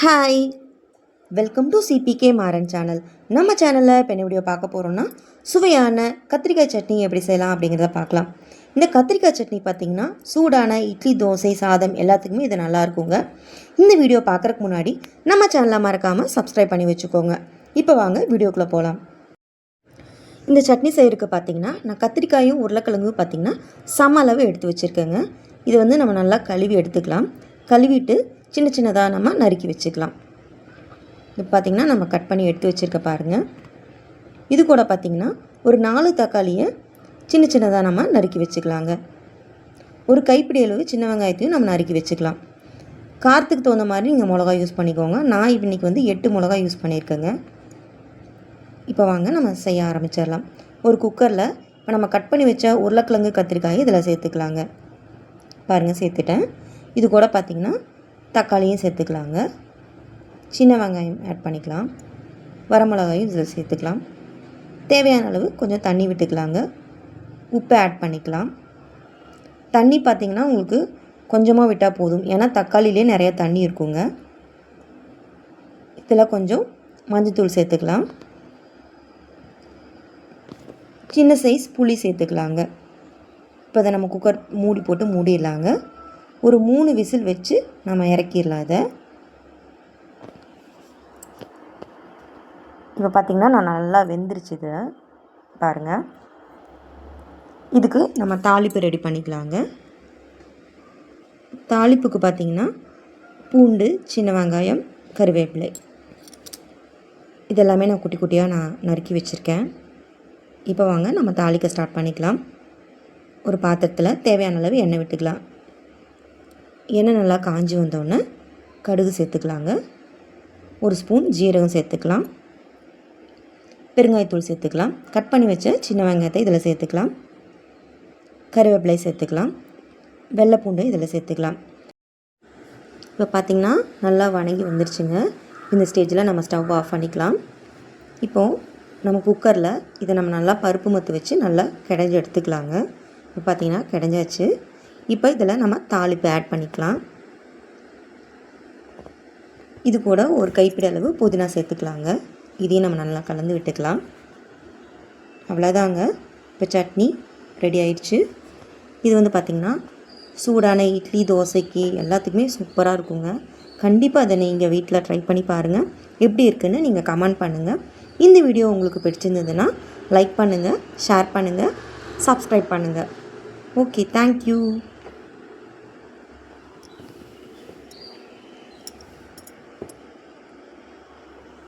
Hi welcome to CPK Maran channel நம்ம சேனலில் இப்போ என்ன வீடியோ பார்க்க போகிறோம்னா சுவையான கத்திரிக்காய் சட்னி எப்படி செய்யலாம் அப்படிங்கிறத பார்க்கலாம். இந்த கத்திரிக்காய் சட்னி பார்த்திங்கன்னா சூடான இட்லி தோசை சாதம் எல்லாத்துக்குமே இது நல்லா இருக்குங்க. இந்த வீடியோ பார்க்குறக்கு முன்னாடி நம்ம சேனலை மறக்காமல் சப்ஸ்கிரைப் பண்ணி வச்சுக்கோங்க. இப்போ வாங்க வீடியோக்குள்ளே போகலாம் இந்த சட்னி செய்கிறதுக்கு பார்த்தீங்கன்னா நான் கத்திரிக்காயும் உருளைக்கிழங்கும் பார்த்திங்கன்னா சம அளவு எடுத்து வச்சுருக்கேங்க. இது வந்து நம்ம நல்லா கழுவி எடுத்துக்கலாம். கழுவிட்டு சின்ன சின்னதாக நம்ம நறுக்கி வச்சுக்கலாம். இப்போ பார்த்திங்கன்னா நம்ம கட் பண்ணி எடுத்து வச்சுருக்க பாருங்கள் இது கூட பார்த்திங்கன்னா ஒரு நாலு தக்காளியை சின்ன சின்னதாக நம்ம நறுக்கி வச்சுக்கலாங்க. ஒரு கைப்பிடி அளவு சின்ன வெங்காயத்தையும் நம்ம நறுக்கி வச்சுக்கலாம். காரத்துக்கு தகுந்த மாதிரி நீங்கள் மிளகா யூஸ் பண்ணிக்கோங்க. நான் இன்றைக்கி வந்து எட்டு மிளகா யூஸ் பண்ணியிருக்கேங்க இப்போ வாங்க நம்ம செய்ய ஆரம்பிச்சிடலாம். ஒரு குக்கரில் இப்போ நம்ம கட் பண்ணி வச்ச உருளைக்கிழங்கு கத்திரிக்காயை இதில் சேர்த்துக்கலாங்க. பாருங்கள் சேர்த்துட்டேன். இது கூட பார்த்திங்கன்னா தக்காளியும் சேர்த்துக்கலாங்க. சின்ன வெங்காயம் ஆட் பண்ணிக்கலாம். வரமிளகாயும் இதில் சேர்த்துக்கலாம். தேவையான அளவு கொஞ்சம் தண்ணி விட்டுக்கலாங்க. உப்பை ஆட் பண்ணிக்கலாம். தண்ணி பார்த்திங்கன்னா உங்களுக்கு கொஞ்சமாக விட்டால் போதும். ஏன்னா தக்காளிலே நிறைய தண்ணி இருக்குங்க. இதில் கொஞ்சம் மஞ்சத்தூள் சேர்த்துக்கலாம். சின்ன சைஸ் புளி சேர்த்துக்கலாங்க. இப்போ அதை நம்ம குக்கர் மூடி போட்டு மூடிடலாங்க. ஒரு மூணு விசில் வச்சு நம்ம இறக்கிடலாம் அதை இப்போ பார்த்திங்கன்னா நான் நல்லா வெந்துருச்சு இது. பாருங்கள் இதுக்கு நம்ம தாளிப்பு ரெடி பண்ணிக்கலாங்க. தாளிப்புக்கு பார்த்திங்கன்னா பூண்டு சின்ன வெங்காயம் கருவேப்பிலை. இதெல்லாமே நான் குட்டி குட்டியாக நான் நறுக்கி வச்சுருக்கேன். இப்போ வாங்க நம்ம தாளிக்க ஸ்டார்ட் பண்ணிக்கலாம். ஒரு பாத்திரத்தில் தேவையான அளவு எண்ணெய் விட்டுக்கலாம். எண்ணெய் நல்லா காஞ்சி வந்தோடனே கடுகு சேர்த்துக்கலாங்க. ஒரு ஸ்பூன் ஜீரகம் சேர்த்துக்கலாம். பெருங்காயத்தூள் சேர்த்துக்கலாம். கட் பண்ணி வச்ச சின்ன வெங்காயத்தை இதில் சேர்த்துக்கலாம். கருவேப்பிலை சேர்த்துக்கலாம். வெள்ளைப்பூண்டு இதில் சேர்த்துக்கலாம். இப்போ பார்த்திங்கன்னா நல்லா வணங்கி வந்துருச்சுங்க. இந்த ஸ்டேஜில் நம்ம ஸ்டவ் ஆஃப் பண்ணிக்கலாம். இப்போது நம்ம குக்கரில் இதை நம்ம நல்லா பருப்பு மத்து வச்சு நல்லா கிடஞ்சி எடுத்துக்கலாங்க. இப்போ பார்த்திங்கன்னா கிடஞ்சாச்சு. இப்போ இதில் நம்ம தாளிப்பு ஆட் பண்ணிக்கலாம். இது கூட ஒரு கைப்பிடி அளவு புதினா சேர்த்துக்கலாங்க. இதையும் நம்ம நல்லா கலந்து விட்டுக்கலாம். அவ்வளோதாங்க. இப்போ சட்னி ரெடி ஆயிடுச்சு. இது வந்து பார்த்திங்கன்னா சூடான இட்லி தோசைக்கு எல்லாத்துக்குமே சூப்பராக இருக்குங்க. கண்டிப்பாக அதை நீங்கள் வீட்டில் ட்ரை பண்ணி பாருங்கள் எப்படி இருக்குன்னு நீங்கள் கமெண்ட் பண்ணுங்கள் இந்த வீடியோ உங்களுக்கு பிடிச்சிருந்ததுன்னா லைக் பண்ணுங்கள் ஷேர் பண்ணுங்கள் சப்ஸ்கிரைப் பண்ணுங்கள் ஓகே தேங்க்யூ